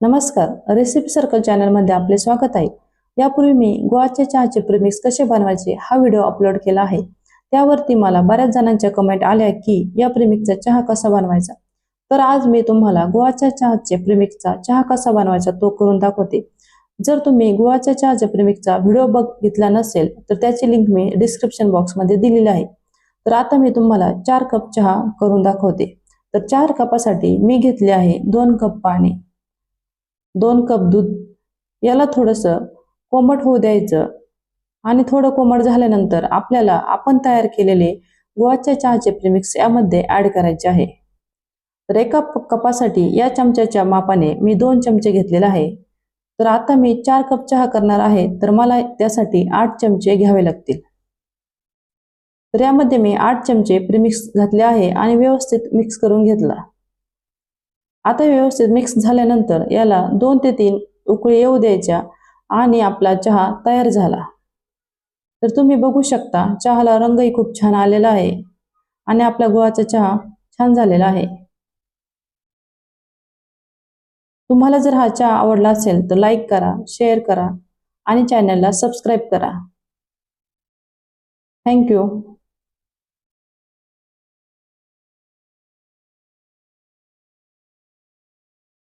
नमस्कार. Recipe circle चॅनलमध्ये आपले स्वागत आहे. यापूर्वी मी गोवाच्या चहाचे प्रिमिक्स कसे बनवायचे हा व्हिडिओ अपलोड केला आहे. त्यावरती मला बऱ्याच जणांच्या कमेंट आल्या की या प्रिमिक्सचा चहा कसा बनवायचा? तर आज मी तुम्हाला गोवाच्या चहाचे प्रिमिक्सचा चहा कसा बनवायचा तो करून दाखवते. जर तुम्ही गोवाच्या चहाच्या प्रिमिक्सचा व्हिडिओ बघितला नसेल तर त्याची लिंक मी डिस्क्रिप्शन बॉक्समध्ये दिलेली आहे. तर आता मी तुम्हाला चार कप चहा करून दाखवते. तर चार कपासाठी मी घेतले आहे दोन कप पाणी. दोन कप दूध याला थोडंसं कोमट होऊ द्यायचं. आणि थोडं कोमट झाल्यानंतर आपल्याला आपण तयार केलेले गुळाच्या चहाचे प्रिमिक्स यामध्ये ॲड करायचे आहे. तर एका कपासाठी या चमच्याच्या मापाने मी दोन चमचे घेतलेले आहे. तर आता मी चार कप चहा करणार आहे तर मला त्यासाठी आठ चमचे घ्यावे लागतील. तर यामध्ये मी आठ चमचे प्रिमिक्स घातले आहे आणि व्यवस्थित मिक्स करून घेतला. आता व्यवस्थित मिक्स झाल्यानंतर याला दोन ते तीन उकळी येऊ द्यायच्या आणि आपला चहा तयार झाला. तर तुम्ही बघू शकता चहाला रंगही खूप छान आलेला आहे आणि आपला गुळाचा चहा छान झालेला आहे. तुम्हाला जर हा चहा आवडला असेल तर लाईक करा शेअर करा आणि चॅनलला सबस्क्राईब करा. थँक्यू